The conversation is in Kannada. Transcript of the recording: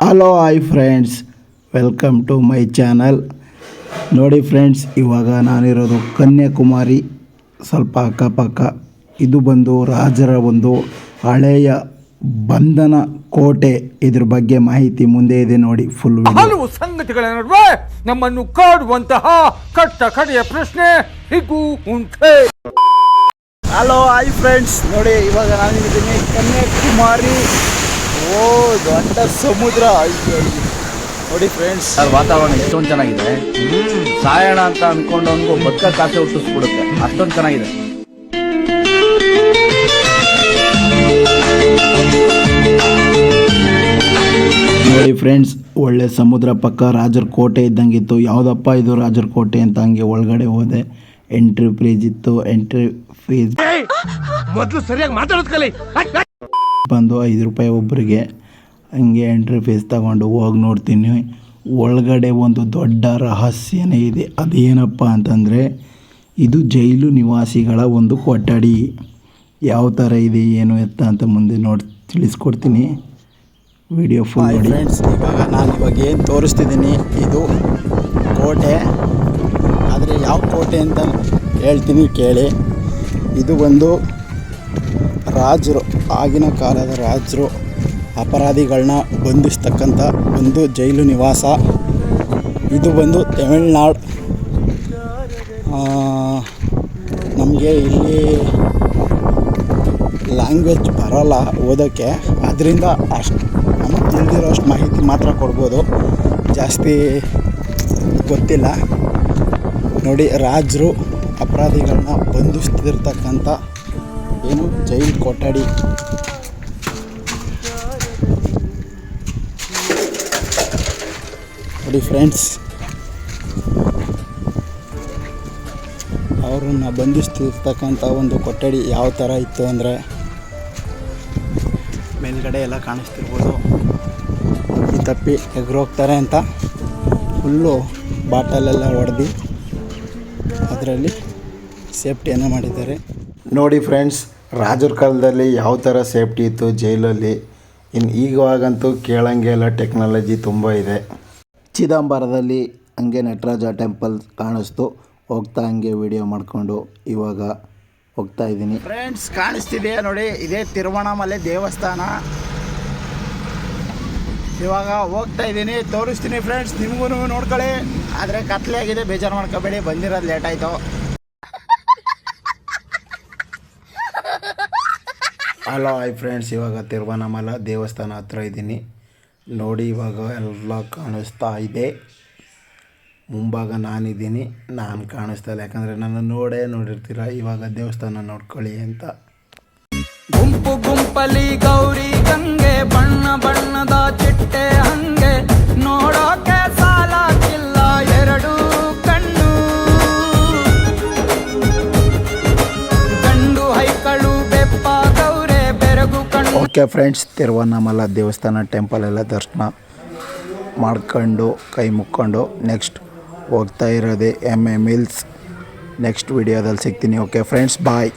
Hello hi friends welcome to my channel ನೋಡಿ ಫ್ರೆಂಡ್ಸ್ ಇವಾಗ ನಾನಿರೋದು ಕನ್ಯಾಕುಮಾರಿ ಸ್ವಲ್ಪ ಅಕ್ಕಪಕ್ಕ. ಇದು ಬಂದು ರಾಜರ ಒಂದು ಹಳೆಯ ಬಂಧನ ಕೋಟೆ. ಇದ್ರ ಬಗ್ಗೆ ಮಾಹಿತಿ ಮುಂದೆ ಇದೆ ನೋಡಿ ಫುಲ್ ಹಲವು ಸಂಗತಿಗಳ ನಡುವೆ ನಮ್ಮನ್ನು ಕಾಡುವಂತಹ ಕಟ್ಟ ಕಡೆಯ ಪ್ರಶ್ನೆ ಹೀಗೂ ಉಂಟೆ. ಹಲೋ ಹಾಯ್ ಫ್ರೆಂಡ್ಸ್ ನೋಡಿ ಇವಾಗ ನಾನಿದ್ದೀನಿ ಕನ್ಯಾಕುಮಾರಿ ಓ ದೊಡ್ಡ ಸಮುದ್ರ. ನೋಡಿ ಫ್ರೆಂಡ್ಸ್ ಸರ್ ವಾತಾವರಣ ಎಷ್ಟೊಂದು ಚೆನ್ನಾಗಿದೆ. ಸಾಯಣ ಅಂತ ಅನ್ಕೊಂಡವನ್ಗೂ ಬದುಕ ಕಾಸೆ ಹುಟ್ಟಿಸ್ಬಿಡುತ್ತೆ. ಅಷ್ಟೊಂದು ಚೆನ್ನಾಗಿದೆ. ನೋಡಿ ಫ್ರೆಂಡ್ಸ್ ಒಳ್ಳೆ ಸಮುದ್ರ ಪಕ್ಕ ರಾಜರ ಕೋಟೆ ಇದ್ದಂಗಿತ್ತು. ಯಾವುದಪ್ಪ ಇದು ರಾಜರ ಕೋಟೆ ಅಂತ ಹಂಗೆ ಒಳಗಡೆ ಹೋದೆ. ಎಂಟ್ರಿ ಫ್ರೀಜ್ ಇತ್ತು ಎಂಟ್ರಿ ಫೀಸ್ ಮೊದಲು ಸರಿಯಾಗಿ ಮಾತಾಡೋದು ಕಲಿ. ಬಂದು ಐದು ರೂಪಾಯಿ ಒಬ್ಬರಿಗೆ ಹಂಗೆ ಎಂಟ್ರಿ ಫೀಸ್ ತಗೊಂಡು ಹೋಗಿ ನೋಡ್ತೀನಿ. ಒಳಗಡೆ ಒಂದು ದೊಡ್ಡ ರಹಸ್ಯನೇ ಇದೆ. ಅದೇನಪ್ಪ ಅಂತಂದರೆ ಇದು ಜೈಲು ನಿವಾಸಿಗಳ ಒಂದು ಕೊಠಡಿ. ಯಾವ ಥರ ಇದೆ ಏನು ಎತ್ತ ಅಂತ ಮುಂದೆ ನೋಡಿ ತಿಳಿಸ್ಕೊಡ್ತೀನಿ. ವಿಡಿಯೋ ಫುಲ್ ಫ್ರೆಂಡ್ಸ್ ಇವಾಗ ನಾನು ಇವಾಗ ಏನು ತೋರಿಸ್ತಿದ್ದೀನಿ ಇದು ಕೋಟೆ. ಆದರೆ ಯಾವ ಕೋಟೆ ಅಂತ ಹೇಳ್ತೀನಿ ಕೇಳಿ. ಇದು ಒಂದು ರಾಜರು, ಆಗಿನ ಕಾಲದ ರಾಜರು ಅಪರಾಧಿಗಳನ್ನ ಬಂಧಿಸ್ತಕ್ಕಂಥ ಒಂದು ಜೈಲು ನಿವಾಸ. ಇದು ಬಂದು ತಮಿಳ್ನಾಡು. ನಮಗೆ ಇಲ್ಲಿ ಲ್ಯಾಂಗ್ವೇಜ್ ಬರೋಲ್ಲ ಓದೋಕ್ಕೆ. ಅದರಿಂದ ಅಷ್ಟು ನಮಗೆ ತಿಳಿದಿರೋ ಅಷ್ಟು ಮಾಹಿತಿ ಮಾತ್ರ ಕೊಡ್ಬೋದು. ಜಾಸ್ತಿ ಗೊತ್ತಿಲ್ಲ. ನೋಡಿ, ರಾಜರು ಅಪರಾಧಿಗಳನ್ನ ಬಂಧಿಸ್ತಿರ್ತಕ್ಕಂಥ ಏನು? ಜೈಲ್ ಕೊಠಡಿ. ನೋಡಿ ಫ್ರೆಂಡ್ಸ್ ಅವ್ರನ್ನ ಬಂಧಿಸ್ತಿರ್ತಕ್ಕಂಥ ಒಂದು ಕೊಠಡಿ ಯಾವ ಥರ ಇತ್ತು ಅಂದರೆ ಮೇಲ್ಗಡೆ ಎಲ್ಲ ಕಾಣಿಸ್ತಿರ್ಬೋದು. ಈ ತಪ್ಪಿ ಎಗ್ರೋಗ್ತಾರೆ ಅಂತ ಫುಲ್ಲು ಬಾಟಲೆಲ್ಲ ಹೊಡೆದು ಅದರಲ್ಲಿ ಸೇಫ್ಟಿಯನ್ನು ಮಾಡಿದ್ದಾರೆ. ನೋಡಿ ಫ್ರೆಂಡ್ಸ್ ರಾಜರ ಕಾಲದಲ್ಲಿ ಯಾವ ಥರ ಸೇಫ್ಟಿ ಇತ್ತು ಜೈಲಲ್ಲಿ? ಇನ್ನು ಈಗವಾಗಂತೂ ಕೇಳಂಗೆ ಎಲ್ಲ ಟೆಕ್ನಾಲಜಿ ತುಂಬ ಇದೆ. ಚಿದಂಬರದಲ್ಲಿ ಹಂಗೆ ನಟರಾಜ ಟೆಂಪಲ್ ಕಾಣಿಸ್ತು. ಹೋಗ್ತಾ ಹಂಗೆ ವಿಡಿಯೋ ಮಾಡಿಕೊಂಡು ಇವಾಗ ಹೋಗ್ತಾ ಇದ್ದೀನಿ. ಫ್ರೆಂಡ್ಸ್ ಕಾಣಿಸ್ತಿದೆ ನೋಡಿ? ಇದೇ ತಿರುವಣ್ಣಾಮಲೆ ದೇವಸ್ಥಾನ. ಇವಾಗ ಹೋಗ್ತಾ ಇದ್ದೀನಿ. ತೋರಿಸ್ತೀನಿ ಫ್ರೆಂಡ್ಸ್ ನಿಮಗೂ ನೋಡ್ಕೊಳ್ಳಿ. ಆದರೆ ಕತ್ಲೆ ಆಗಿದೆ, ಬೇಜಾರು ಮಾಡ್ಕೋಬೇಡಿ. ಬಂದಿರೋದು ಲೇಟ್ ಹಲೋ ಹಾಯ್ ಫ್ರೆಂಡ್ಸ್ ಇವಾಗ ತಿರುವನಮಲ ದೇವಸ್ಥಾನ ಹತ್ರ ಇದ್ದೀನಿ. ನೋಡಿ, ಇವಾಗ ಎಲ್ಲ ಕಾಣಿಸ್ತಾ ಇದೆ. ಮುಂಭಾಗ ನಾನಿದ್ದೀನಿ. ನಾನು ಕಾಣಿಸ್ತಾ ಇಲ್ಲ. ಯಾಕಂದರೆ ನಾನು ನೋಡೇ ನೋಡಿರ್ತೀರ. ಇವಾಗ ದೇವಸ್ಥಾನ ನೋಡ್ಕೊಳ್ಳಿ ಅಂತ. ಗುಂಪು ಗುಂಪಲಿ ಗೌರಿ ಗಂಗೆ ಬಣ್ಣ ಓಕೆ ಫ್ರೆಂಡ್ಸ್ ತಿರುವಣ್ಣಾಮಲ ದೇವಸ್ಥಾನ ಟೆಂಪಲ್ ಎಲ್ಲ ದರ್ಶನ ಮಾಡ್ಕೊಂಡು, ಕೈ ಮುಕ್ಕೊಂಡು ನೆಕ್ಸ್ಟ್ ಹೋಗ್ತಾ ಇರೋದೇ ಎಂ ಎ ಮಿಲ್ಸ್ ನೆಕ್ಸ್ಟ್ ವಿಡಿಯೋದಲ್ಲಿ ಸಿಗ್ತೀನಿ. Okay friends bye